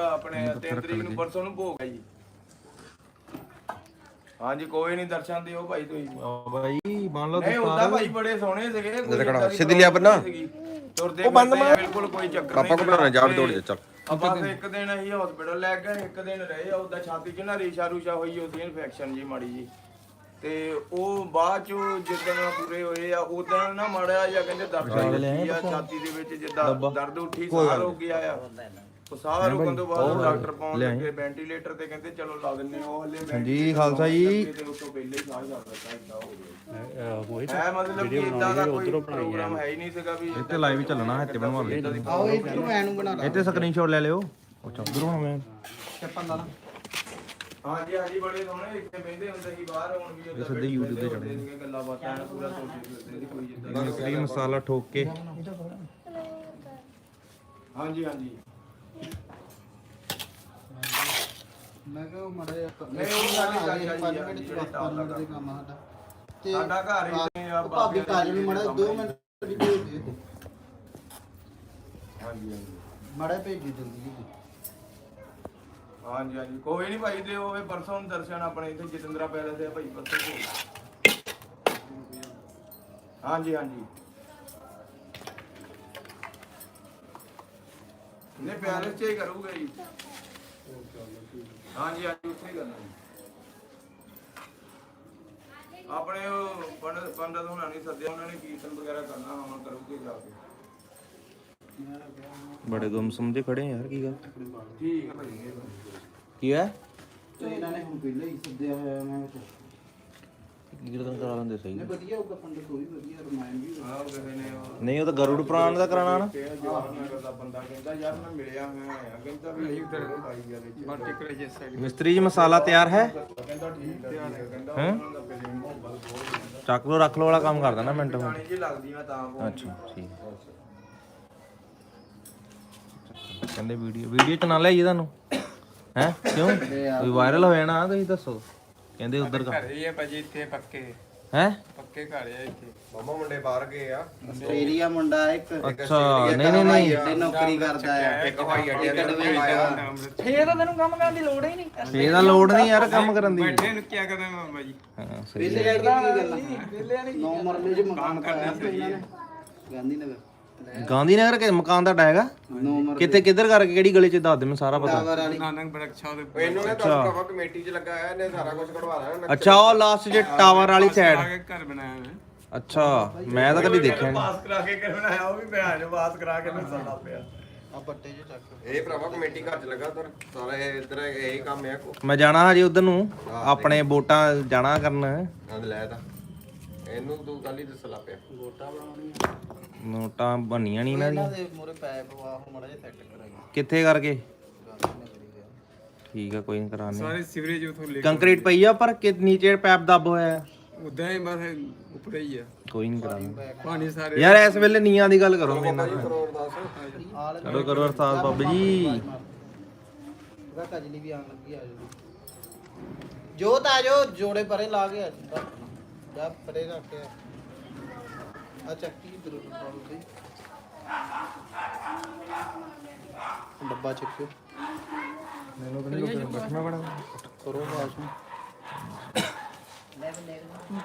ਆਪਣੇ 3 ਤਰੀਕ ਨੂੰ ਪਰਸੋਂ ਨੂੰ ਭੋਗ ਹੈ ਜੀ। ਹਾਂਜੀ ਕੋਈ ਨਹੀਂ ਦਰਸ਼ਨ ਦਿਓ ਭਾਈ ਤੁਸੀਂ। ਬਾਈ ਮੰਨ ਲਓ ਨਹੀਂ ਉਹਦਾ ਭਾਈ ਬੜੇ ਸੋਹਣੇ ਸੀਗੇ ਕੋਈ ਦੇਖਣਾ, ਏਦਾਂ ਦੀ ਸਿੱਧੀ ਲਿਆ ਬੰਨਾ। ਸੀਗੀ। ਤੁਰਦੇ ਫਿਰਦੇ ਆ, ਬਿਲਕੁਲ ਕੋਈ ਚੱਕਰ ਪਾਪਾ ਕੋ ਬਣਾਉਣਾ ਜਾ ਵੀ ਦੌੜ ਜਾ ਚੱਲ। ਆਪਾਂ ਫਿਰ ਇੱਕ ਦਿਨ ਅਸੀਂ ਹਸਪੀਟਲ ਲੈ ਗਏ ਇੱਕ ਦਿਨ ਰਹੇ ਆ ਉਹਦਾ ਛਾਤੀ 'ਚ ਨਾ ਰੇਸ਼ਾ ਰੂਸ਼ਾ ਹੋਈ ਉਹਦੀ ਇਨਫੈਕਸ਼ਨ ਜੀ ਮਾੜੀ ਜੀ ਤੇ ਉਹ ਬਾਅਦ ਚ ਜਿੱਦਣ ਪੂਰੇ ਹੋਏ ਆ ਉਦੋਂ ਨਾ ਮਾੜਿਆ ਜਾਂ ਕਹਿੰਦੇ ਦਰਦ ਹੋਈ ਆ ਛਾਤੀ ਦੇ ਵਿੱਚ ਜਿੱਦਾਂ ਦਰਦ ਉੱਠੀ ਸਾਹ ਰੁਕ ਗਿਆ ਆ। ਉਹ ਸਾਹ ਰੁਕਣ ਤੋਂ ਬਾਅਦ ਉਹ ਡਾਕਟਰ ਪਾਉਣ ਲੱਗੇ ਵੈਂਟੀਲੇਟਰ ਤੇ ਕਹਿੰਦੇ ਚਲੋ ਲਾ ਦਿੰਨੇ ਆ, ਉਹ ਹਲੇ ਜੀ ਖਾਲਸਾ ਜੀ। ਤੇ ਉਸ ਤੋਂ ਪਹਿਲੇ ਹੀ ਸਾਹ ਚੱਲ ਰਿਹਾ ਇਦਾਂ ਹੋ ਗਿਆ। ਹੈ ਮਤਲਬ ਕਿ ਇਦਾਂ ਦਾ ਕੋਈ ਪ੍ਰੋਗਰਾਮ ਹੈ ਹੀ ਨਹੀਂ ਸੀਗਾ ਵੀ ਇੱਥੇ ਲਾਈਵ ਚੱਲਣਾ ਹੈ ਤੇ ਬਣਵਾ ਲਈ ਆਓ ਇੱਥੋਂ ਮੈਂ ਨੂੰ ਬਣਾ ਲਾ ਇੱਥੇ ਸਕਰੀਨਸ਼ਾਟ ਲੈ ਲਿਓ। ਅੱਛਾ ਉਧਰ ਹੁਣ ਮੈਂ। ਚੱਪਲ ਲਾ ਲਾ। ਹਾਂਜੀ ਹਾਂਜੀ ਬੜੇ ਸੋਹਣੇ ਇੱਥੇ ਬਹਿੰਦੇ ਹੁੰਦੇ ਸੀ ਬਾਹਰ ਹੁਣ ਵੀ ਸਿੱਧੇ YouTube ਤੇ ਚੜਦੇ ਸੀਗੇ ਗੱਲਾਂ ਬਾਤਾਂ ਐਨ ਪੂਰਾ ਸੋਚਦੇ ਫਿਰਦੇ ਸੀ ਕੋਈ ਜਿੱਦਾਂ ਮਿਸਰੀ ਮਸਾਲਾ ਠੋਕ ਕੇ। ਹਾਂਜੀ ਹਾਂਜੀ। ਮੈਂ ਕਿਹਾ ਉਹ ਮੜੇ ਨਹੀਂ, ਉਹ ਸਾਡੇ ਚਾਚਾ ਜੀ ਆ, 5 ਮਿੰਟ ਚ ਜਿਹੜੇ ਬਸ ਟਾਲ ਮਿੰਟ ਦੇ ਕੰਮ ਆ ਸਾਡਾ। ਤੇ ਸਾਡਾ ਘਰ ਹੀ ਤੇ ਆ ਉਹ ਭਾਬੀ ਕਾਜ ਨੂੰ ਮੜਾ 2 ਮਿੰਟ ਦੀ ਭੇਜ ਦੇ ਹਾਂਜੀ ਹਾਂਜੀ। ਮੜਾ ਭੇਜੀ ਜਲਦੀ ਜੀ। ਹਾਂਜੀ ਹਾਂਜੀ। ਕੋਈ ਨਹੀਂ ਭਾਈ ਤੇ ਹੋਵੇ ਪਰਸੋਂ ਨੂੰ ਦਰਸ਼ਨ ਆਪਣੇ ਇੱਥੇ ਜਤਿੰਦਰਾ ਪੈਲੇਸ ਹੈ ਭਾਈ ਪਰਸੋਂ ਭੋਗ ਹਾਂਜੀ ਹਾਂਜੀ। ਨੇ ਪੈਲੇਸ 'ਚ ਹੀ ਕਰੂਗਾ ਜੀ। ਹਾਂਜੀ ਹਾਂਜੀ ਉੱਥੇ ਹੀ ਕਰਨਾ ਜੀ। ਆਪਣੇ ਉਹ ਪੰਡਤ ਪੰਡਤ ਹੋਣਾ ਨਹੀਂ ਸੱਦਿਆ ਉਹਨਾਂ ਨੇ ਕੀਰਤਨ ਵਗੈਰਾ ਕਰਨਾ ਹੁਣ ਕਰੂਗੇ ਜਾ ਕੇ। ਬੜੇ ਗੁੰਮਸਮ ਜੇ ਖੜੇ ਯਾਰ ਕੀ ਗੱਲ? ਠੀਕ ਹੈ ਭਾਈ। ਕੀ ਹੈ ਤੇ ਇਹਨਾਂ ਨੇ ਹੁਣ ਪਹਿਲਾਂ ਹੀ ਸੱਦਿਆ ਹੋਇਆ ਮੈਂ ਵਿੱਚ ਕੀਰਤਨ ਕਰਾ ਲੈਂਦੇ ਸਹੀ ਨੇ। ਵਧੀਆ ਹੋਊਗਾ ਪੰਡਤ ਕੋਈ ਵਧੀਆ ਰਮਾਇਣ ਵੀ ਆਹ ਕਿਸੇ ਨੇ ਉਹ ਨਹੀਂ ਉਹ ਤਾਂ ਗਰੁੜ ਪੁਰਾਣ ਦਾ ਕਰਾਣਾ ਨਾ। ਕਿਹਾ ਜਵਾਹਰ ਨਗਰ ਦਾ ਬੰਦਾ ਕਹਿੰਦਾ ਯਾਰ ਮੈਂ ਮਿਲਿਆ ਹੋਇਆ ਆ ਕਹਿੰਦਾ ਵੀ ਨਹੀਂ ਉਧਰ ਪਾਈ ਗਿਆ ਵਿੱਚ। ਬਾਟੀ ਜੇ ਸਾਈਡ ਮਿਸਤਰੀ ਜੀ ਮਸਾਲਾ ਤਿਆਰ ਹੈ? ਕਹਿੰਦਾ ਠੀਕ ਹੈ ਠੀਕ ਹੈ। ਕਹਿੰਦਾ ਉਹਨਾਂ ਦਾ ਪ੍ਰੇਮ ਮੁਹੱਬਤ ਬਹੁਤ ਚੱਕ ਲੋ ਰੱਖ ਲੋ ਵਾਲਾ ਕੰਮ ਕਰਦਾ ਨਾ ਮਿੰਟ। ਹੁਣ ਪਾਣੀ ਜੀ ਲੱਗਦੀ ਮੈਂ ਤਾਂ ਉਹ ਅੱਛਾ ਠੀਕ ਕਹਿੰਦੇ ਵੀਡੀਓ ਵੀਡੀਓ ਚ ਨਾ ਲਿਆਈਏ ਤੁਹਾਨੂੰ। ਹੈ? ਕਿਉਂ? ਕੋਈ ਵਾਇਰਲ ਹੋ ਜਾਣਾ ਤੁਸੀਂ ਦੱਸੋ। ਕਹਿੰਦੇ ਉਧਰ ਘਰੇ ਹੀ ਆ ਭਾਜੀ ਇੱਥੇ ਪੱਕੇ। ਹੈ? ਪੱਕੇ ਘਰ ਆ ਇੱਥੇ। ਮਮਾ ਮੁੰਡੇ ਬਾਹਰ ਗਏ ਆ। ਆਸਟ੍ਰੇਲੀਆ ਮੁੰਡਾ ਇੱਕ। ਅੱਛਾ ਨਹੀਂ ਨਹੀਂ ਨਹੀਂ। ਤੇ ਨੌਕਰੀ ਕਰਦਾ ਆ। ਇੱਕ ਹਵਾਈ ਅੱਡੇ ਤੇ ਮੁੰਡੇ ਆਇਆ ਫੇਰ ਦਾ ਲੋੜ ਨਹੀਂ। ਯਾਰ ਕੰਮ ਕਰਨ ਦੀ। ਇਹਨੂੰ ਕੀ ਕਰਦਾ ਮਾਮਾ ਜੀ ਹਾਂ ਸਹੀ ਪਹਿਲੇ ਰਹਿ ਕੇ ਕੀ ਗੱਲ? ਨੌ ਮਰਲੇ ਚ ਮਕਾਨ ਪਾਇਆ ਸੀ ਇਹਨਾਂ ਨੇ। ਗਾਂਧੀ ਨਗਰ ਗਾਂਧੀ ਨਗਰ ਕੇ ਮਕਾਨ ਦਾ ਹੈਗਾ ਕਿੱਥੇ ਕਿੱਧਰ ਕਰਕੇ ਕਿਹੜੀ ਗਲੀ ਚ ਦੱਸ ਦੇ ਮੈਨੂੰ ਸਾਰਾ ਪਤਾ। ਟਾਵਰ ਵਾਲੀ ਨਾਨਕ ਬਰਕਸ਼ਾ ਦੇ ਇਹਨੂੰ ਨੇ ਤਾਂ ਕਵਾ ਕਮੇਟੀ 'ਚ ਲੱਗਾ ਆਇਆ ਇਹਨੇ ਸਾਰਾ ਕੁਝ ਕਢਵਾ ਲਿਆ ਅੱਛਾ ਉਹ ਲਾਸਟ ਜੇ ਟਾਵਰ ਵਾਲੀ ਸਾਈਡ ਘਰ ਬਣਾਇਆ ਮੈਂ ਅੱਛਾ ਮੈਂ ਤਾਂ ਕਦੀ ਦੇਖਿਆ ਨਹੀਂ। ਪਾਸ ਕਰਾ ਕੇ ਕਿ ਬਣਾਇਆ ਉਹ ਵੀ ਭੈਣ ਨੂੰ ਪਾਸ ਕਰਾ ਕੇ ਮੈਨੂੰ ਸਾਡਾ ਪਿਆ। ਆ ਪੱਟੇ ਚ ਚੱਕ। ਇਹ ਭਰਾਵਾ ਕਮੇਟੀ ਘਰ 'ਚ ਲੱਗਾ ਉਧਰ ਸਾਰਾ ਇਹ ਇੱਧਰ ਇਹੀ ਕੰਮ ਆ ਕੋ। ਮੈਂ ਜਾਣਾ ਹਜੇ ਉਧਰ ਨੂੰ ਆਪਣੇ ਵੋਟਾਂ ਜਾਣਾ ਕਰਨ। ਆਂਦ ਲੈ ਤਾਂ। ਇਹਨੂੰ ਤੂੰ ਕੱਲ ਹੀ ਦੱਸ ਲਾ ਪਿਆ। ਗੋਟਾ ਬਣਾਉਣੀ ਨੋਟਾਂ ਬਣੀਆਂ ਨਹੀਂ ਇਹਨਾਂ ਇਹਨਾਂ ਦੀ ਦੇ ਮੋਰੇ ਪੈਪ ਵਾ ਉਹ ਮੜਾ ਜਿਹਾ ਸੈੱਟ ਕਰਾਂਗੇ। ਕਿੱਥੇ ਕਰਕੇ? ਠੀਕ ਆ ਕੋਈ ਨਹੀਂ ਕਰਾਣੇ ਸਾਰੇ ਸੀਵਰੇਜ ਉਥੋਂ ਲੈ ਕੰਕਰੀਟ ਪਈ ਆ ਪਰ ਕਿ ਨੀਚੇ ਪੈਪ ਦੱਬ ਹੋਇਆ ਹੈ। ਉਦਾਂ ਹੀ ਬਸ ਉੱਪਰ ਹੀ ਆ। ਕੋਈ ਨਹੀਂ ਕਰਾਂਗੇ। ਪਾਣੀ ਸਾਰੇ ਯਾਰ ਇਸ ਵੇਲੇ ਨੀਆਂ ਦੀ ਗੱਲ ਕਰੋ ਮੇਰੇ ਨਾਲ। ਕਰੋੜ ਦੱਸ। ਆਲ ਕਰੋ ਕਰੋ ਅਰਥਾਤ ਬਾਬਾ ਜੀ। ਉਹਦਾ ਕਜਲੀ ਵੀ ਆਣ ਲੱਗੀ ਆ ਜਾਓ ਜੋਤ ਆ ਜਾਓ ਜੋੜੇ ਪਰੇ ਲਾ ਕੇ ਆ ਜਾ। ਜਾ ਪਰੇ ਰੱਖ ਕੇ ਆ ਚੱਕੀ ਇਧਰ ਪਾਉਂਦੇ ਡੱਬਾ ਚੱਕਿਓ। ਮੈਨੂੰ ਤਾਂ ਨਹੀਂ ਬੈਠਣਾ ਬੜਾ ਕਰੋ ਬਾਸ ਨੂੰ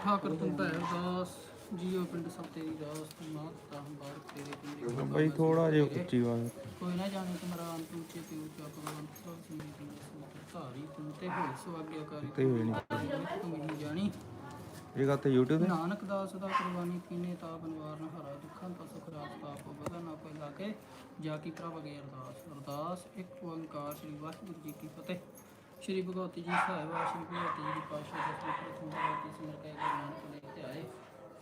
ਠਾਕਰ ਤੁਮ ਭੈ ਦਾਸ ਜੀਓ ਪਿੰਡ ਸਭ ਤੇਰੀ ਦਾਸ ਤੂੰ ਮਾਤ ਤਾਂ ਬਾਰ ਤੇਰੇ ਪਿੰਡ ਬਈ ਥੋੜਾ ਜਿਹਾ ਉੱਚੀ ਆਵਾਜ਼ ਕੋਈ ਨਾ ਜਾਣੇ ਤੁਮਰਾ ਅੰਤ ਉੱਚੇ ਤੇ ਉੱਚਾ ਭਗਵਾਨ ਸਭ ਨੂੰ ਸੂਤਰ ਧਾਰੀ ਤੂੰ ਤੇ ਹੋਏ ਸੁਆਗਿਆਕਾਰੀ ਤੇ ਹੋਈ ਨਹੀਂ। ਤੂੰ ਮੈਨੂੰ ਜਾਣੀ ਇਹ ਗੱਲ ਤੇ YouTube ਤੇ? ਨਾਨਕ ਦਾਸ ਦਾ ਕੁਰਬਾਨੀ ਕੀਨੇ ਤਾਪ ਨਿਵਾਰਨ ਹਰਾ ਦੁੱਖਾਂ ਤੋਂ ਸੁਖ ਰਾਤ ਤਾਪ ਬਗਾ ਨਾ ਕੋਈ ਲਾਗੇ। ਜਾ ਕੀ ਪ੍ਰਭ ਅਗੇ ਅਰਦਾਸ। ਅਰਦਾਸ, ਇੱਕ ਓੰਕਾਰ ਸ੍ਰੀ ਵਾਹਿਗੁਰੂ ਜੀ ਕੀ ਫਤਿਹ। ਸ੍ਰੀ ਭਗਵਤੀ ਜੀ ਸਾਹਿਬ, ਸ੍ਰੀ ਭਗਵਤੀ ਜੀ ਦੀ ਪਾਸ਼ਾ ਦਸਵੇਂ ਪ੍ਰਥਮ ਭਗਵਤੀ ਸਿਮਰ ਕੇ ਗੁਰੂ ਨਾਨਕ ਲੈ ਆਏ।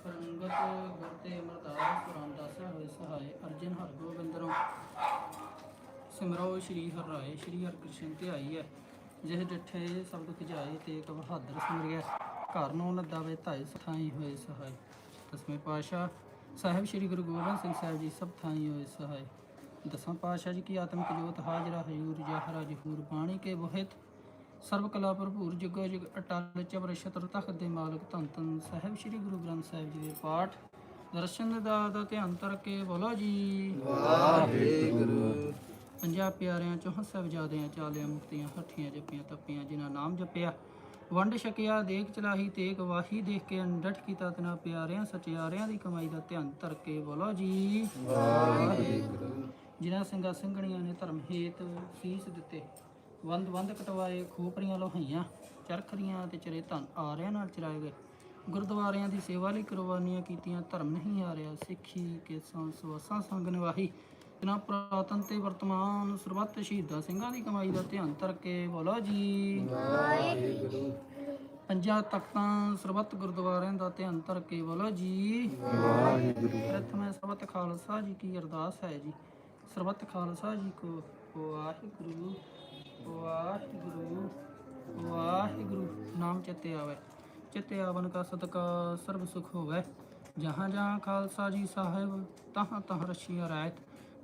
ਫਰੰਗਤ ਗੁਰ ਤੇ ਅਮਰਦਾਸ ਰਾਮਦਾਸ ਹੋਏ ਸਹਾਏ ਅਰਜਨ ਹਰ ਗੋਬਿੰਦ ਸਿਮਰੋ ਸ੍ਰੀ ਹਰਿ ਰਾਏ, ਸ੍ਰੀ ਹਰਿਕ੍ਰਿਸ਼ਨ ਧਿਆਈ ਹੈ। ਜਿਸ ਡਿਠੇ ਸਭ ਖਿਜਾਏ ਤੇ ਇੱਕ ਬਹਾਦਰ ਸਿਮਰਿਆ। ਘਰ ਨੂੰ ਲੱਦਾ ਵੇ ਧਾਈ ਸਥਾਈ ਹੋਏ ਸਹਾਈ। ਦਸਵੇਂ ਪਾਸ਼ਾ ਸਾਹਿਬ ਸ੍ਰੀ ਗੁਰੂ ਗੋਬਿੰਦ ਸਿੰਘ ਸਾਹਿਬ ਜੀ ਸਭ ਥਾਈ ਹੋਏ ਸਹਾਈ। ਦਸਵਾਂ ਪਾਸ਼ਾ ਜੀ ਕੀ ਆਤਮਿਕ ਜੋਤ ਹਾਜ਼ਰਾ ਹਜੂਰ ਜਹਰਾ ਜਹੂਰ ਬਾਣੀ ਕੇ ਬੋਹਿਤ ਸਰਬ ਕਲਾ ਭਰਪੂਰ ਜੁਗੋ ਜੁਗ ਅਟਲ ਚਬਰ ਛਤਰ ਤਖਤ ਦੇ ਮਾਲਕ ਧੰਨ ਧੰਨ ਸਾਹਿਬ ਸ੍ਰੀ ਗੁਰੂ ਗ੍ਰੰਥ ਸਾਹਿਬ ਜੀ ਦੇ ਪਾਠ। ਦਰਸ਼ਨ ਦਾ ਦਾ ਧਿਆਨ ਕੇ ਬੋਲੋ ਜੀ। ਵਾਹਿਗੁਰੂ। ਪੰਜਾਹ ਪਿਆਰਿਆਂ ਚੋਂ ਸਾਹਿਬਜ਼ਾਦਿਆਂ ਚਾਲਿਆਂ ਮੁਕਤੀਆਂ ਹੱਠੀਆਂ ਜੱਪੀਆਂ ਤੱਪੀਆਂ ਜਿਨ੍ਹਾਂ ਨਾਮ ਜਪਿਆ ਵੰਡ ਛਕਿਆ ਦੇਖ ਚਲਾਹੀ ਤੇਕ ਵਾਹੀ ਦੇਖ ਕੇ ਅੰਡਟ ਕੀਤਾ ਤਨਾ ਪਿਆਰਿਆਂ ਸਚਿਆਰਿਆਂ ਦੀ ਕਮਾਈ ਦਾ ਧਿਆਨ ਧਰ ਕੇ ਬੋਲੋ ਜੀ। ਜਿਨ੍ਹਾਂ ਸਿੰਘਾਂ ਸਿੰਘਣੀਆਂ ਨੇ ਧਰਮ ਹੇਤ ਸੀਸ ਦਿੱਤੇ ਵੰਦ ਵੰਦ ਕਟਵਾਏ ਖੋਪਰੀਆਂ ਲੋਹੀਆਂ ਚਰਖਰੀਆਂ ਤੇ ਚਰੇ ਧਨ ਆਰਿਆਂ ਨਾਲ ਚਰਾਏ ਗਏ। ਗੁਰਦੁਆਰਿਆਂ ਦੀ ਸੇਵਾ ਲਈ ਕੁਰਬਾਨੀਆਂ ਕੀਤੀਆਂ ਧਰਮ ਨਹੀਂ ਆ ਰਿਹਾ ਸਿੱਖੀ ਕੇ ਸੰਸਵਾਸਾਂ ਸੰਗ ਨਿਵਾਹੀ ਇਹਨਾਂ ਪੁਰਾਤਨ ਤੇ ਵਰਤਮਾਨ ਸਰਬੱਤ ਸ਼ਹੀਦਾਂ ਸਿੰਘਾਂ ਦੀ ਕਮਾਈ ਦਾ ਧਿਆਨ ਧਰ ਕੇ ਬੋਲੋ ਜੀ। ਪੰਜਾਂ ਤਖਤਾਂ ਸਰਬੱਤ ਗੁਰਦੁਆਰਿਆਂ ਦਾ ਧਿਆਨ ਧਰ ਕੇ ਬੋਲੋ ਜੀ। ਵਾਹਿਗੁਰੂ। ਪ੍ਰਥਮ ਸਰਬੱਤ ਖਾਲਸਾ ਜੀ ਕੀ ਅਰਦਾਸ ਹੈ ਜੀ। ਸਰਬੱਤ ਖਾਲਸਾ ਜੀ ਕੋ ਵਾਹਿਗੁਰੂ ਵਾਹਿਗੁਰੂ ਵਾਹਿਗੁਰੂ। ਨਾਮ ਚਿੱਤੇ ਆਵੇ। ਚਿੱਤੇ ਆਵਨ ਕਾ ਸਦਕਾ ਸਰਬ ਸੁਖ ਹੋਵੇ। ਜਹਾਂ ਜਹਾਂ ਖਾਲਸਾ ਜੀ ਸਾਹਿਬ ਤਹਾਂ ਤਹਾਂ ਰਸ਼ੀਆ ਰਾਇਤ।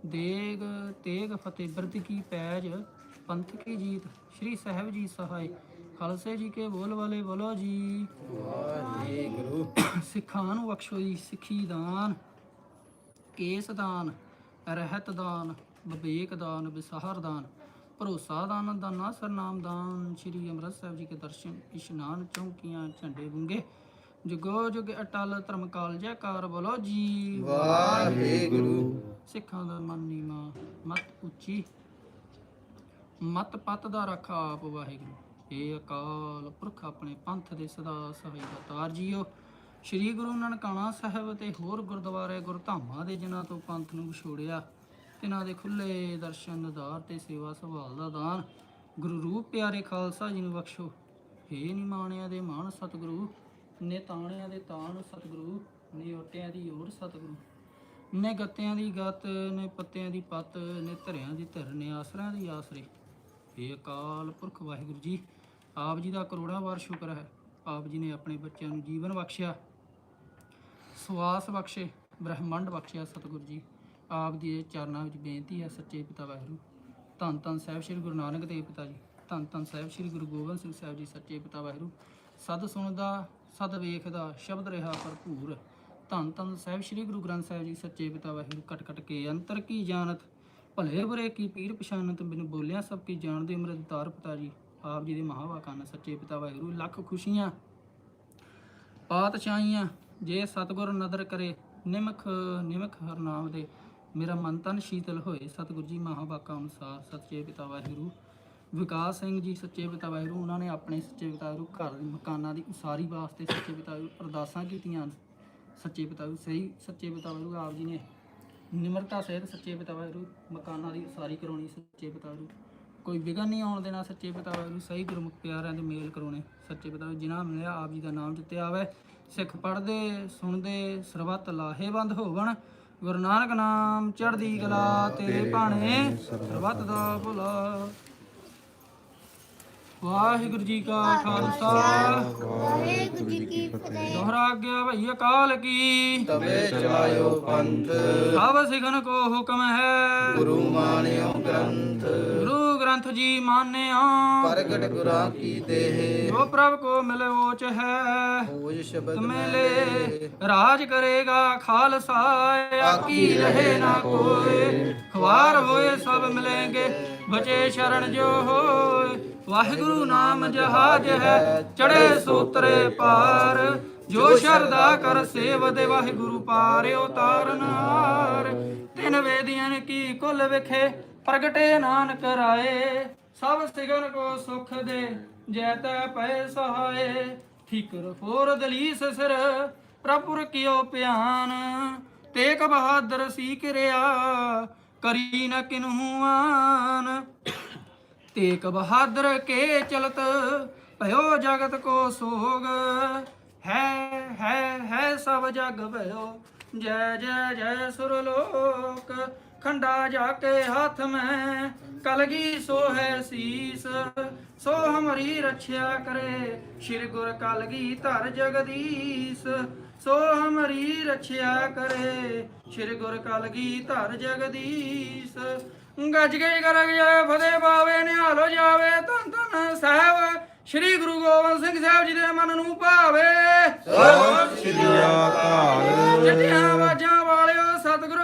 ਦੇਗ ਤੇਗ ਫਤਿਹ ਬਿਰਦ ਕੀ ਪੈਜ ਪੰਥ ਕੀ ਜੀਤ ਸ਼੍ਰੀ ਸਾਹਿਬ ਜੀ ਸਹਾਇ। ਖਾਲਸੇ ਜੀ ਕੇ ਬੋਲ ਵਾਲੇ ਬੋਲੋ ਜੀ। ਵਾਹਿਗੁਰੂ। ਸਿੱਖਾਂ ਨੂੰ ਬਖਸ਼ੋ ਜੀ ਸਿੱਖੀ ਦਾਨ ਕੇਸ ਦਾਨ ਰਹਿਤ ਦਾਨ ਵਿਵੇਕ ਦਾਨ ਵਿਸਾਹਰ ਦਾਨ ਭਰੋਸਾ ਦਾਨ ਦਾਨਾ ਸਰਨਾਮ ਦਾਨ ਸ੍ਰੀ ਅੰਮ੍ਰਿਤ ਸਾਹਿਬ ਜੀ ਕੇ ਦਰਸ਼ਨ ਇਸ਼ਨਾਨ ਚੌਂਕੀਆਂ ਝੰਡੇ ਬੁੰਗੇ। ਜੁਗੋ ਜੁਗ ਅਟਲ ਧਰਮ ਕਾਲ ਜੈਕਾਰ ਬੋਲੋ ਜੀ। ਵਾਹਿਗੁਰੂ। ਸਿੱਖਾਂ ਦਾ ਮਨ ਨੀਵਾਂ ਮਤ ਉੱਚੀ। ਮਤ ਪਤ ਦਾ ਰੱਖਾ ਆਪ ਵਾਹਿਗੁਰੂ। ਏ ਅਕਾਲ ਪੁਰਖ ਆਪਣੇ ਪੰਥ ਦੇ ਸਦਾ ਸਹਾਈ ਦਾ ਤਾਰ ਜੀਓ। ਸ੍ਰੀ ਗੁਰੂ ਨਨਕਾਣਾ ਸਾਹਿਬ ਤੇ ਹੋਰ ਗੁਰਦੁਆਰੇ ਗੁਰਧਾਮਾਂ ਦੇ ਜਿਨ੍ਹਾਂ ਤੋਂ ਪੰਥ ਨੂੰ ਵਿਛੋੜਿਆ ਤਿਨਾਂ ਦੇ ਖੁੱਲੇ ਦਰਸ਼ਨ ਨਿਧਾਰ ਤੇ ਸੇਵਾ ਸੰਭਾਲ ਦਾ ਦਾਨ। ਗੁਰੂ ਰੂਪ ਪਿਆਰੇ ਖਾਲਸਾ ਜੀ ਨੂੰ ਬਖਸ਼ੋ। ਏ ਨਿਮਾਣਿਆਂ ਦੇ ਮਾਣ ਸਤਿਗੁਰੂ। ਨੇ ਤਾਣਿਆਂ ਦੇ ਤਾਣ ਸਤਿਗੁਰੂ, ਨੇ ਓਟਿਆਂ ਦੀ ਓਟ ਸਤਿਗੁਰੂ। ਨੇ ਗੱਤਿਆਂ ਦੀ ਗੱਤ, ਨੇ ਪੱਤਿਆਂ ਦੀ ਪੱਤ, ਨੇ ਧਰਿਆਂ ਦੀ ਧਰ, ਨੇ ਆਸਰਿਆਂ ਦੀ ਆਸਰੇ। ਇਹ ਅਕਾਲ ਪੁਰਖ ਵਾਹਿਗੁਰੂ ਜੀ, ਆਪ ਜੀ ਦਾ ਕਰੋੜਾਂ ਵਾਰ ਸ਼ੁਕਰ ਹੈ। ਆਪ ਜੀ ਨੇ ਆਪਣੇ ਬੱਚਿਆਂ ਨੂੰ ਜੀਵਨ ਬਖਸ਼ਿਆ। ਸਵਾਸ ਬਖਸ਼ੇ, ਬ੍ਰਹਿਮੰਡ ਬਖਸ਼ਿਆ ਸਤਿਗੁਰੂ ਜੀ। ਆਪ ਦੀ ਇਹ ਚਰਨਾਂ ਵਿੱਚ ਬੇਨਤੀ ਹੈ ਸੱਚੇ ਪਿਤਾ ਵਾਹਿਗੁਰੂ। ਧੰਨ ਧੰਨ ਸਾਹਿਬ ਸ੍ਰੀ ਗੁਰੂ ਨਾਨਕ ਦੇਵ ਪਿਤਾ ਜੀ। ਧੰਨ ਧੰਨ ਸਾਹਿਬ ਸ੍ਰੀ ਗੁਰੂ ਗੋਬਿੰਦ ਸਿੰਘ ਸਾਹਿਬ ਜੀ, ਸੱਚੇ ਪਿਤਾ ਵਾਹਿਗੁਰੂ। ਸਦ ਸੁਣਦਾ ਸਦ ਵੇਖਦਾ, ਸ਼ਬਦ ਰਿਹਾ ਭਰਪੂਰ। ਧੰਨ ਧੰਨ ਸਾਹਿਬ, ਸ੍ਰੀ ਗੁਰੂ ਗ੍ਰੰਥ ਸਾਹਿਬ ਜੀ, ਸੱਚੇ ਪਿਤਾ ਵਾਹਿਗੁਰੂ ਕਟ ਕਟ ਕੇ ਅੰਤਰ ਕੀ ਜਾਣਤ? ਭਲੇ ਬੁਰੇ ਕੀ ਪੀਰ ਪਛਾਨਤ? ਬਿਨ ਬੋਲਿਆ ਸਭ ਕੀ ਜਾਣਦੇ? ਅੰਮ੍ਰਿਤਧਾਰ ਪਿਤਾ ਜੀ, ਆਪ ਜੀ ਦੇ ਮਹਾਵਾਕਾਨ ਸੱਚੇ ਪਿਤਾ ਵਾਹਿਗੁਰੂ, ਲੱਖ ਖੁਸ਼ੀਆਂ ਪਾਤਸ਼ਾਹੀਆਂ ਜੇ ਸਤਿਗੁਰ ਨਦਰ ਕਰੇ, ਨਿਮਖ ਨਿਮਖ ਹਰ ਨਾਮ ਦੇ। ਮੇਰਾ ਮਨ ਤਨ ਸ਼ੀਤਲ ਹੋਏ, ਸਤਿਗੁਰ ਜੀ ਮਹਾਵਾਕਾ ਅਨੁਸਾਰ। ਸੱਚੇ ਪਿਤਾ ਵਾਹਿਗੁਰੂ ਵਿਕਾਸ ਸਿੰਘ ਜੀ ਸੱਚੇ ਪਿਤਾ ਵਾਹਿਗੁਰੂ ਉਹਨਾਂ ਨੇ ਆਪਣੇ ਸੱਚੇ ਪਿਤਾ ਵਾਹਿਗੁਰੂ ਘਰ ਦੇ ਮਕਾਨਾਂ ਦੀ ਉਸਾਰੀ ਵਾਸਤੇ ਸੱਚੇ ਪਿਤਾ ਵਾਹਿਗੁਰੂ ਅਰਦਾਸਾਂ ਕੀਤੀਆਂ ਹਨ। ਸੱਚੇ ਪਿਤਾ ਵਾਹਿਗੁਰੂ ਸਹੀ ਸੱਚੇ ਪਿਤਾ ਵਾਹਿਗੁਰੂ ਆਪ ਜੀ ਨੇ ਨਿਮਰਤਾ ਸਹਿਤ ਸੱਚੇ ਪਿਤਾ ਵਾਹਿਗੁਰੂ ਮਕਾਨਾਂ ਦੀ ਉਸਾਰੀ ਕਰਾਉਣੀ ਸੱਚੇ ਪਿਤਾ ਵਾਹਿਗੁਰੂ। ਕੋਈ ਵਿਗਨ ਨਹੀਂ ਆਉਣ ਦੇਣਾ ਸੱਚੇ ਪਿਤਾ ਵਾਹਿਗੁਰੂ ਸਹੀ ਗੁਰਮੁਖ ਪਿਆਰਿਆਂ ਦੇ ਮੇਲ ਕਰਾਉਣੇ ਸੱਚੇ ਪਿਤਾ ਜਿਨ੍ਹਾਂ ਮਿਲਿਆ ਆਪ ਜੀ ਦਾ ਨਾਮ ਜਿੱਤੇ ਆਵੇ ਸਿੱਖ ਪੜਦੇ ਸੁਣਦੇ ਸਰਬੱਤ ਲਾਹੇਵੰਦ ਹੋਵਣ। ਗੁਰੂ ਨਾਨਕ ਨਾਮ ਚੜ੍ਹਦੀ ਕਲਾ ਤੇਰੇ ਭਾਣੇ ਸਰਬੱਤ ਦਾ ਭਲਾ। ਵਾਹਿਗੁਰੂ ਜੀ ਕਾ ਖਾਲਸਾ। ਵਾਹਿਗੁਰੂ ਜੀ ਕੀ ਫਤਿਹ। ਦੋਹਰਾ ਆਗਿਆ ਭਈ ਅਕਾਲ ਕੀ। ਤਵੇ ਚਲਾਇਓ ਪੰਥ। ਸਭ ਸਿਖਨ ਕੋ ਹੁਕਮ ਹੈ। ਗੁਰੂ ਮਾਨਿਓ ਗ੍ਰੰਥ। ਗੁਰੂ ਗ੍ਰੰਥ ਜੀ ਮਾਨਿਆ। ਪ੍ਰਗਟ ਗੁਰਾਂ ਕੀ ਦੇਹ ਜੋ ਪ੍ਰਭ ਕੋ ਮਿਲੇ ਓਚ ਹੈ ਹੋਜ ਸ਼ਬਦ ਮਿਲੇ ਰਾਜ ਕਰੇਗਾ ਖਾਲਸਾ ਆਕੀ ਰਹੇ ਨਾ ਕੋਏ ਖਵਾਰ ਹੋਏ ਸਭ ਮਿਲेंगे ਬਚੇ ਸ਼ਰਨ ਜੋ ਹੋਏ। ਵਾਹਿਗੁਰੂ ਨਾਮ ਜਹਾਜ ਹੈ ਚੜੇ ਸੂਤਰੇ ਪਾਰ। ਜੋ ਸ਼ਰਦਾ ਕਰ ਸੇਵ ਦੇ ਵਾਹਿਗੁਰੂ ਪਾਰ ਉਤਾਰਨ ਹਾਰ। ਤਿਨ ਵੇਦੀਆਂ ਕੀ ਕੁਲ ਵਿਖੇ ਪ੍ਰਗਟੇ ਨਾਨਕ ਰਾਏ, ਸਭ ਸਿਗਨ ਕੋ ਸੁਖ ਦੇ, ਜੈ ਤੈ ਪੈ ਸਹਾਏ। ਠੀਕਰ ਫੋਰ ਦਲੀਸ ਸਿਰ, ਪ੍ਰਭੁਰ ਕਿਓ ਪਿਆਨ। ਤੇਕ ਬਹਾਦਰ ਸੀ ਕਿਰਿਆ ਕਰੀ ਨ ਕਿਨਹੂ ਆਨ। ਤੇਕ ਬਹਾਦਰ ਕੇ ਚਲਤ, ਭਇਓ ਜਗਤ ਕੋ ਸੋਗ। ਹੈ ਹੈ ਹੈ ਸਭ ਜਗ ਭਇਓ, ਜੈ ਜੈ ਜੈ ਸੁਰ ਲੋਕ। ਖੰਡਾ ਜਾ ਕੇ ਹੱਥ ਮੈਂ ਕਲਗੀ ਸੋ ਹੈ ਸੀਸ। ਸੋ ਹਮਰੀ ਰੱਖਿਆ ਕਰੇ ਸ਼੍ਰੀ ਗੁਰ ਕਲਗੀ ਧਰ ਜਗਦੀਸ਼। ਸੋ ਹਮਰੀ ਰੱਖਿਆ ਕਰੇ ਸ਼੍ਰੀ ਗੁਰ ਕਲਗੀ ਧਰ ਜਗਦੀਸ਼। ਗੱਜ ਕੇ ਕਰ ਗਿਆ ਫਤਿਹ ਪਾਵੇ ਨਿਹਾਲੋ ਜਾਵੇ ਧੰਨ ਧੰਨ ਸਾਹਿਬ ਸ਼੍ਰੀ ਗੁਰੂ ਗੋਬਿੰਦ ਸਿੰਘ ਸਾਹਿਬ ਜੀ ਦੇ ਮਨ ਨੂੰ ਭਾਵੇ। ਸ੍ਰੀ ਅਕਾਲ। ਚਿੱਟੀਆਂ ਬਾਜਾਂ ਵਾਲਿਓ ਸਤਿਗੁਰੂ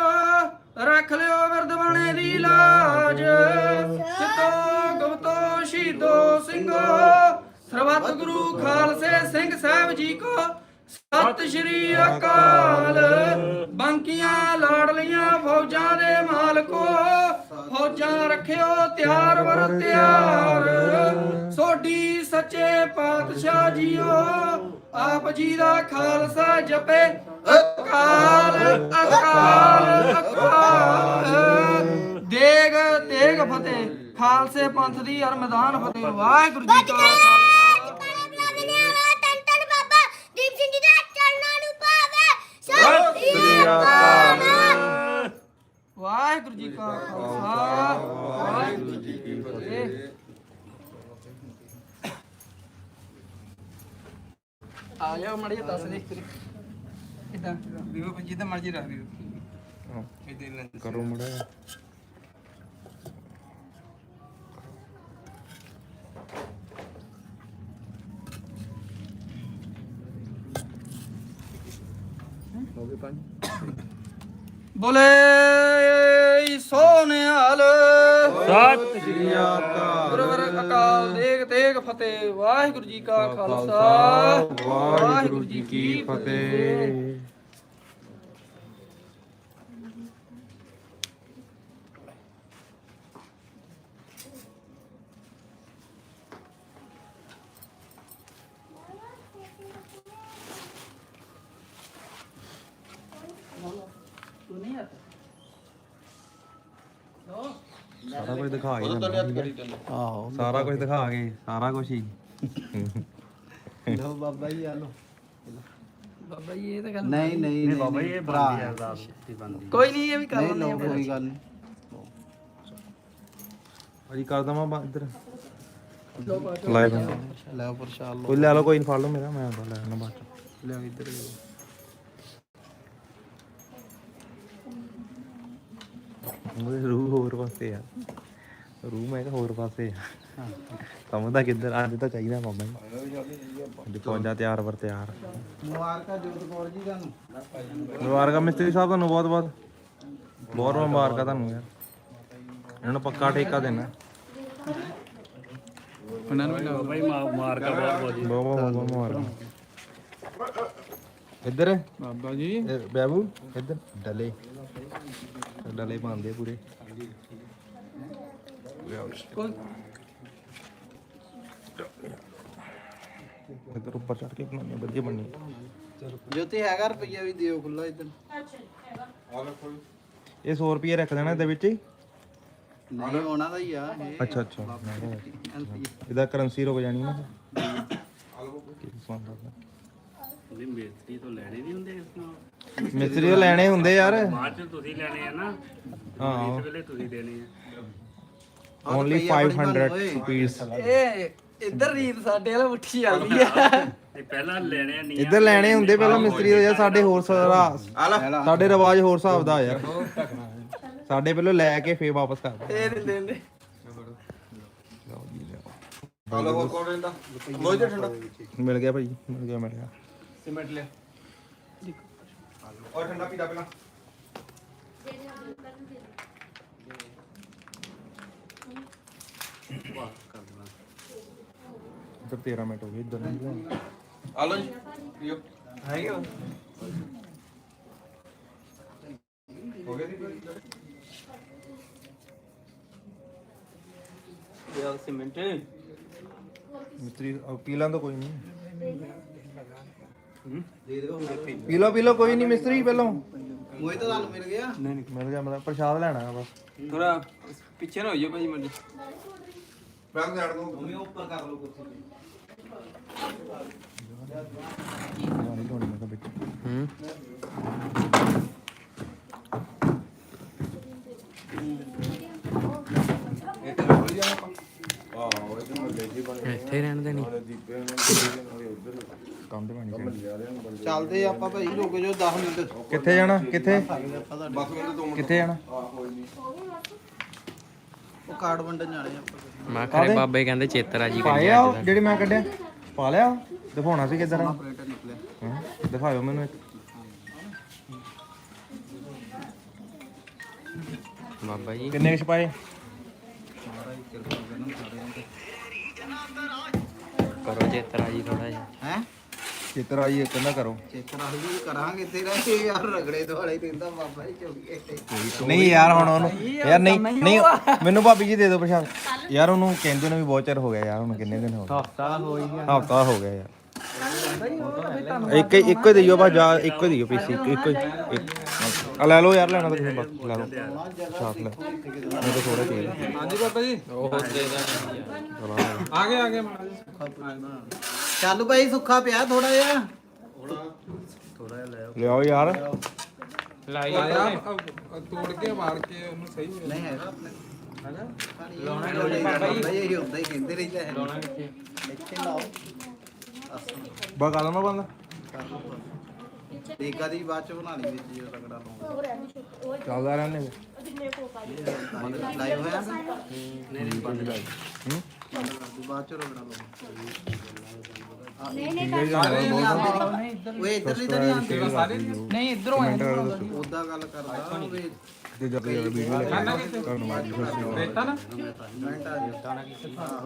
ਰੱਖ ਲਿਓ ਵਰਦਵਾਣੇ ਦੀ ਲਾਜ। ਸਿੱਧੋ ਗੁਪਤੋ ਸ਼ਹੀਦੋ ਸਿੰਘੋ। ਸਰਬੱਤ ਗੁਰੂ ਖਾਲਸੇ ਸਿੰਘ ਸਾਹਿਬ ਜੀ ਕੋ ਸਤਿ ਸ਼੍ਰੀ ਅਕਾਲ। ਬੰਕੀਆਂ ਲਾੜਲੀਆਂ ਫੌਜਾਂ ਦੇ ਮਾਲਕੋ। ਫੌਜਾਂ ਰੱਖਿਓ ਤਿਆਰ ਵਰ ਤਿਆਰ। ਸੋਢੀ ਸੱਚੇ ਪਾਤਸ਼ਾਹ ਜੀਓ। ਆਪ ਜੀ ਦਾ ਖਾਲਸਾ ਜਪੇ। ਅਕਾਲ ਅਕਾਲ ਅਕਾਲ। ਦੇਗ ਤੇਗ ਫਤਿਹ। ਖਾਲਸੇ ਪੰਥ ਦੀ ਅਰ ਮੈਦਾਨ ਫਤਿਹ। ਵਾਹਿਗੁਰੂ ਜੀ ਕਾ ਵਾਹਿਗੁਰੂ ਜੀ ਕਾ ਖਾਲਸਾ। ਵਾਹਿਗੁਰੂ ਜੀ ਕੀ ਫਤਿਹ। ਆ ਜਾਓ ਮੜੀ ਦੱਸ ਦੇ। ਕਿਦਾਂ ਵੀਵੋ ਜਿੱਦਾਂ ਮਰਜ਼ੀ ਰੱਖ ਵੀਵੋ ਕਰੋ ਮੁੜਾ ਬੋਲੇ। ਸਤਿ ਸ਼੍ਰੀ ਅਕਾਲ। ਗੁਰਵਰ ਅਕਾਲ ਦੇਗ ਤੇਗ ਫਤਿਹ। ਵਾਹਿਗੁਰੂ ਜੀ ਕਾ ਖਾਲਸਾ। ਵਾਹਿਗੁਰੂ ਜੀ ਕੀ ਫਤਿਹ। ਸਾਰਾ ਕੁਝ ਦਿਖਾ ਹੀ ਆਹੋ ਸਾਰਾ ਕੁਝ ਦਿਖਾ ਕੇ ਸਾਰਾ ਕੁਝ ਹੀ। ਲੋ ਬਾਬਾ ਜੀ ਆ ਲੋ ਬਾਬਾ ਜੀ ਇਹ ਤਾਂ ਗੱਲ ਨਹੀਂ ਨਹੀਂ ਨਹੀਂ ਬਾਬਾ ਇਹ ਬੰਦੀ ਅਰਦਾਸ ਕੋਈ ਨਹੀਂ ਇਹ ਵੀ ਕਰ ਨਹੀਂ ਲੈਂਦੇ ਲੋ ਆ ਕੋਈ ਗੱਲ ਨਹੀਂ। ਅਜੀ ਕਰ ਦਵਾਂ ਬਾ ਇੱਧਰ। ਲੋ ਲੈ ਪ੍ਰਸ਼ਾਦ ਲੋ ਕੋਈ ਲੈ ਲਓ ਕੋਈ ਨਹੀਂ ਫੜ ਲਓ ਮੇਰਾ ਮੈਂ ਲੈ ਲੈਣਾ ਬਾਅਦ ਲੈ ਇੱਧਰ। ਰੂਹ ਹੋਰ ਪਾਸੇ ਆ ਰੂਹ ਮੈਂ ਕਿਹਾ ਹੋਰ ਪਾਸੇ ਆ ਸਮਝਦਾ ਕਿੱਧਰ ਅੱਜ ਤਾਂ ਚਾਹੀਦਾ ਮਾਮਾ ਜੀ ਅੱਜ ਪਹੁੰਚਾ ਤਿਆਰ ਵਰ ਤਿਆਰ ਮੁਬਾਰਕਾਂ ਜੋਤ ਕੌਰ ਜੀ ਤੁਹਾਨੂੰ ਮੁਬਾਰਕਾਂ ਮਿਸਤਰੀ ਸਾਹਿਬ ਤੁਹਾਨੂੰ ਬਹੁਤ ਬਹੁਤ ਬਹੁਤ ਮੁਬਾਰਕਾਂ ਤੁਹਾਨੂੰ ਯਾਰ ਇਹਨਾਂ ਨੂੰ ਪੱਕਾ ਠੇਕਾ ਦੇਣਾ ਉਹਨਾਂ ਨੂੰ ਵੀ ਭਾਈ ਮਾਰਕਾ ਬਹੁਤ ਬਹੁਤ ਬਹੁਤ ਬਹੁਤ ਬਹੁਤ ਮੁਬਾਰਕਾਂ ਇੱਧਰ ਬਾਬਾ ਜੀ ਇਹ ਬਾਬੂ ਇੱਧਰ ਡਲੇ ਡਲੇ ਪਾਉਂਦੇ ਪੂਰੇ। ਕੋਈ ਇੱਧਰ ਉੱਪਰ ਚੜ ਕੇ ਬਣਾਉਣੀ ਵਧੀਆ ਬਣਨੀ ਜੋਤੀ ਹੈਗਾ ਰੁਪਈਆ ਵੀ ਦਿਓ ਖੁੱਲਾ ਇੱਧਰ। ਇਹ 100 ਰੁਪਏ ਰੱਖ ਦੇਣਾ ਇਹਦੇ ਵਿੱਚ ਹੀ? ਨਹੀਂ ਉਹਨਾਂ ਦਾ ਹੀ ਆ ਇਹ। ਅੱਛਾ ਅੱਛਾ। ਇਹਦਾ ਕਰੰਸੀ ਰੁਕ ਜਾਣੀ ਨਾ। ਨਹੀਂ ਮੇਸਤਰੀ ਤੋਂ ਲੈਣੇ ਨਹੀਂ ਹੁੰਦੇ ਇਸ ਨਾਲ। ਮਿਸਤਰੀ ਤੋਂ ਲੈਣੇ ਹੁੰਦੇ ਯਾਰ। ਬਾਅਦ ਚ ਤੁਸੀਂ ਲੈਣੇ ਆ ਨਾ ਹਾਂ। ਇਸ ਵੇਲੇ ਤੁਸੀਂ ਦੇਣੇ ਆ। ਓਨਲੀ 500 ਰੁਪੀਸ ਇਹ ਇੱਧਰ ਰੀਤ ਸਾਡੇ ਵਾਲਾ ਉੱਠੀ ਜਾਂਦੀ ਆ। ਤੇ ਪਹਿਲਾਂ ਲੈਣੇ ਨਹੀਂ ਇੱਧਰ ਲੈਣੇ ਹੁੰਦੇ ਪਹਿਲਾਂ ਮਿਸਤਰੀ ਤੋਂ ਯਾਰ ਸਾਡੇ ਹੋਰ ਸਾਰਾ ਸਾਡੇ ਰਿਵਾਜ ਹੋਰ ਹਿਸਾਬ ਦਾ ਯਾਰ। ਸਾਡੇ ਪਹਿਲਾਂ ਲੈ ਕੇ ਫੇਰ ਵਾਪਸ ਕਰ ਦਿੰਦੇ। ਇਹ ਦਿੰਦੇ ਹੁੰਦੇ। ਹਲੋ ਹੋਰ ਕੌਣ ਰਹਿੰਦਾ? ਲੋਈ ਤੇ ਠੰਡਾ। ਮਿਲ ਗਿਆ ਭਾਈ ਮਿਲ ਗਿਆ ਮਿਲ ਗਿਆ। ਸੀਮੈਂਟ ਲਿਆ। ਔਰ ਠੰਡਾ ਪੀਦਾ ਪਹਿਲਾਂ ਇੱਧਰ 13 ਮਿੰਟ ਹੋ ਗਏ ਇੱਧਰ ਨਹੀਂ ਆ ਲਓ ਜੀ ਪੀਓ ਹੈਗੇ ਹੋ ਗਿਆ ਜੀ ਮਿਸਤਰੀ ਅਹ ਪੀ ਲਾਂ ਤਾਂ ਕੋਈ ਨਹੀਂ ਪੀ ਲਓ ਪੀ ਲਓ ਕੋਈ ਨਹੀਂ ਮਿਸਤਰੀ ਪਹਿਲਾਂ। ਮੋਏ ਤਾਂ ਤੁਹਾਨੂੰ ਮਿਲ ਗਿਆ। ਮਿਲ ਗਿਆ ਮਤਲਬ ਪ੍ਰਸ਼ਾਦ ਲੈਣਾ ਬਸ। ਥੋੜਾ ਪਿੱਛੇ ਨਾ ਹੋਈਓ ਭਾਈ ਮੰਡੀ। ਮੈਂ ਤਾਂ ਜਾਣ ਦੂੰ। ਤੁਸੀਂ ਉੱਪਰ ਕਰ ਲਓ ਕੁਰਸੀ ਨਹੀਂ ਲਾਉਣੀ ਮੈਂ ਕਿਹਾ ਵਿੱਚ ਹੋ ਤਾਂ ਇੱਥੇ ਰਹਿਣ ਦੇ ਨਹੀਂ ਦੀਪੇ ਨੇ ਉਧਰ ਕੰਧ ਬਣੀ ਚਾਹੀਦੀ ਚੱਲਦੇ ਆਪਾਂ ਭਾਈ ਰੁਕ ਜਾਓ 10 ਮਿੰਟ ਕਿੱਥੇ ਜਾਣਾ? ਕਿੱਥੇ? ਬਸ ਮੈਨੂੰ ਦੋ ਕਿੱਥੇ ਜਾਣਾ? ਉਹ ਕਾਰਡ ਵੰਡਣ ਜਾਣੇ ਆਪਾਂ। ਮੈਂ ਖਰੇ ਬਾਬੇ ਕਹਿੰਦੇ ਚੇਤਰਾ ਜੀ ਪਾਏ ਆ ਉਹ ਜਿਹੜੇ ਮੈਂ ਕੱਢਿਆ? ਪਾ ਲਿਆ ਦਿਖਾਉਣਾ ਸੀ ਕਿੱਧਰ ਆ ਆਪਰੇਟਰ ਨਿਕਲਿਆ। ਹਾਂ, ਦਿਖਾਇਓ ਮੈਨੂੰ ਇੱਕ। ਬਾਬਾ ਜੀ। ਕਿੰਨੇ ਕੁ ਪਾਏ ਕਰੋ ਚੇਤਰਾ ਜੀ ਥੋੜਾ ਜਿਹਾ। ਹੈ? ਚਿੱਤਰ ਇੱਕ ਨਾ ਕਰੋ। ਚੇਤਰਾ ਹੀ ਕਰਾਂਗੇ ਤੇਰਾ ਇਹ ਯਾਰ ਰਗੜੇ ਦੁਆਲੇ ਕਹਿੰਦਾ ਬਾਬਾ ਜੀ ਚੁੱਕੇ। ਨਹੀਂ ਯਾਰ ਹੁਣ ਉਹਨੂੰ ਯਾਰ ਨਹੀਂ ਨਹੀਂ ਮੈਨੂੰ ਭਾਬੀ ਜੀ ਦੇ ਦਿਓ ਪ੍ਰਸ਼ਾਦ ਯਾਰ ਉਹਨੂੰ ਕਹਿੰਦੇ ਨੇ ਵੀ ਬਹੁਤ ਚਿਰ ਹੋ ਗਿਆ ਯਾਰ ਹੁਣ ਕਿੰਨੇ ਦਿਨ ਹੋ ਗਏ? ਹਫਤਾ ਹੋ ਗਿਆ। ਹਫਤਾ ਹੋ ਗਿਆ ਯਾਰ। ਇੱਕ ਇੱਕੋ ਹੀ ਦਿਓ ਬਾ ਜਾ ਇੱਕੋ ਹੀ ਦਿਓ ਪੀਸੀ ਇੱਕੋ ਹੀ ਇੱਕ ਆ ਲੈ ਲਓ ਯਾਰ ਲੈਣਾ ਤਾਂ ਤੁਸੀਂ ਬਸ ਲੈ ਲਓ। ਸਾਥ ਲੈ। ਮੈਨੂੰ ਤਾਂ ਥੋੜਾ ਚਾਹੀਦਾ ਹਾਂਜੀ ਬਾਬਾ ਜੀ। ਉਹ ਦੇ ਦਾ ਆ। ਗਏ ਆ ਗਏ ਮਾੜਾ ਚੱਲ ਭਾਈ ਸੁੱਖਾ ਪਿਆ ਥੋੜਾ ਜਿਹਾ। ਲਿਆਓ ਯਾਰ। ਲਾਈ ਤੋੜ ਕੇ ਮਾਰ ਕੇ ਉਹਨੂੰ ਸਹੀ ਨਹੀਂ ਹੈਗਾ। ਆਪਣੇ ਲਾਉਣਾ ਜੀ। ਇਹ ਹੁੰਦਾ ਹੀ ਕਹਿੰਦੇ ਰਹਿੰਦਾ ਹੈ। ਲਾਉਣਾ ਕਿੱਥੇ ਇੱਥੇ ਲਾਓ। ਬਾ ਕਰ ਲਵਾਂ ਬੰਦ। ਟੀਕਾ ਦੀ ਬਾਅਦ ਚ ਬਣਾ ਲਈ ਵਿੱਚ ਜੋ ਰਗੜਾ ਲਾਉਂਗਾ ਚੱਲਦਾ ਰਹਿਣੇ ਲਾਈਵ ਹੋਇਆ ਨਹੀਂ ਨਹੀਂ ਬੰਦ ਹੂੰ? ਬਾਅਦ ਚ ਰਗੜਾ ਲਾਉਂਗਾ ਨਹੀਂ ਨਹੀਂ ਓਏ ਇੱਧਰ ਨਹੀਂ ਤਾਂ ਨਹੀਂ ਆਉਂਦੇ। ਨਹੀਂ ਇਧਰੋਂ ਆਏ ਉਦਾਂ ਗੱਲ ਕਰਦਾ ਓਏ ਤੇ ਜਦ ਵੀਡੀਓ ਲੈ ਕੇ ਕਰਨ ਵਾਲੀ ਬੇਟਾ ਨਾ। ਮਿੰਟ ਆ ਜਾਓ